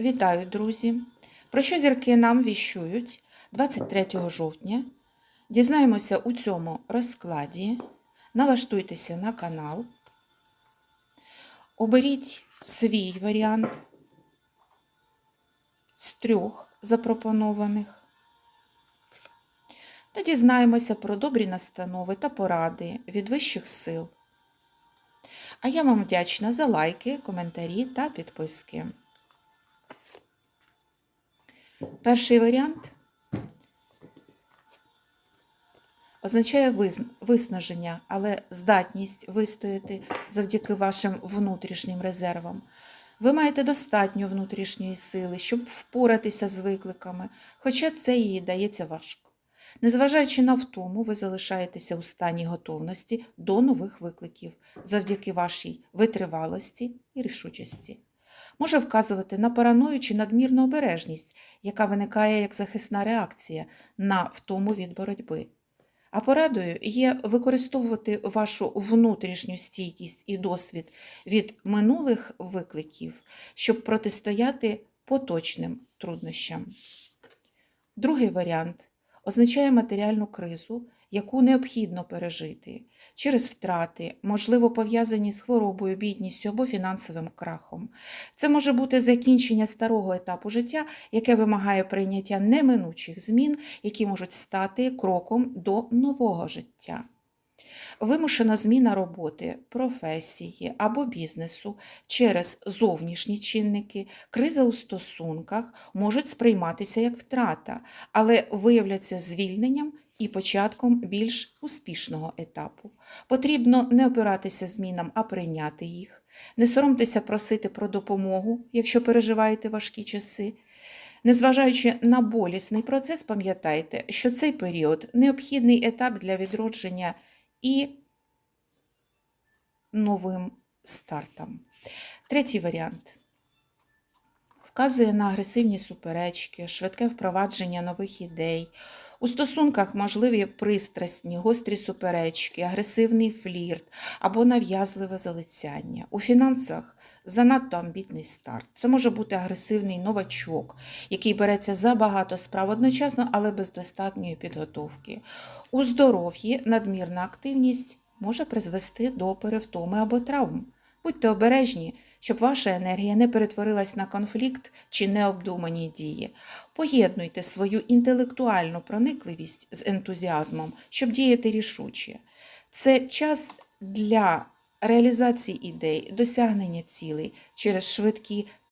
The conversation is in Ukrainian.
Вітаю, друзі! Про що зірки нам віщують 23 жовтня. Дізнаємося у цьому розкладі. Налаштуйтеся на канал. Оберіть свій варіант з трьох запропонованих. Та дізнаємося про добрі настанови та поради від вищих сил. А я вам вдячна за лайки, коментарі та підписки. Перший варіант означає виснаження, але здатність вистояти завдяки вашим внутрішнім резервам. Ви маєте достатньо внутрішньої сили, щоб впоратися з викликами, хоча це їй дається важко. Незважаючи на втому, ви залишаєтеся у стані готовності до нових викликів завдяки вашій витривалості і рішучості. Може вказувати на параною чи надмірну обережність, яка виникає як захисна реакція на втому від боротьби. А порадою є використовувати вашу внутрішню стійкість і досвід від минулих викликів, щоб протистояти поточним труднощам. Другий варіант означає матеріальну кризу, яку необхідно пережити через втрати, можливо, пов'язані з хворобою, бідністю або фінансовим крахом. Це може бути закінчення старого етапу життя, яке вимагає прийняття неминучих змін, які можуть стати кроком до нового життя. Вимушена зміна роботи, професії або бізнесу через зовнішні чинники, криза у стосунках можуть сприйматися як втрата, але виявляться звільненням і початком більш успішного етапу. Потрібно не опиратися змінам, а прийняти їх, не соромтеся просити про допомогу, якщо переживаєте важкі часи. Незважаючи на болісний процес, пам'ятайте, що цей період необхідний етап для відродження і новим стартам. Третій варіант вказує на агресивні суперечки, швидке впровадження нових ідей. У стосунках можливі пристрасні, гострі суперечки, агресивний флірт або нав'язливе залицяння. У фінансах занадто амбітний старт. Це може бути агресивний новачок, який береться за багато справ одночасно, але без достатньої підготовки. У здоров'ї надмірна активність може призвести до перевтоми або травм. Будьте обережні, щоб ваша енергія не перетворилась на конфлікт чи необдумані дії. Поєднуйте свою інтелектуальну проникливість з ентузіазмом, щоб діяти рішуче. Це час для реалізації ідей, досягнення цілей через швидкі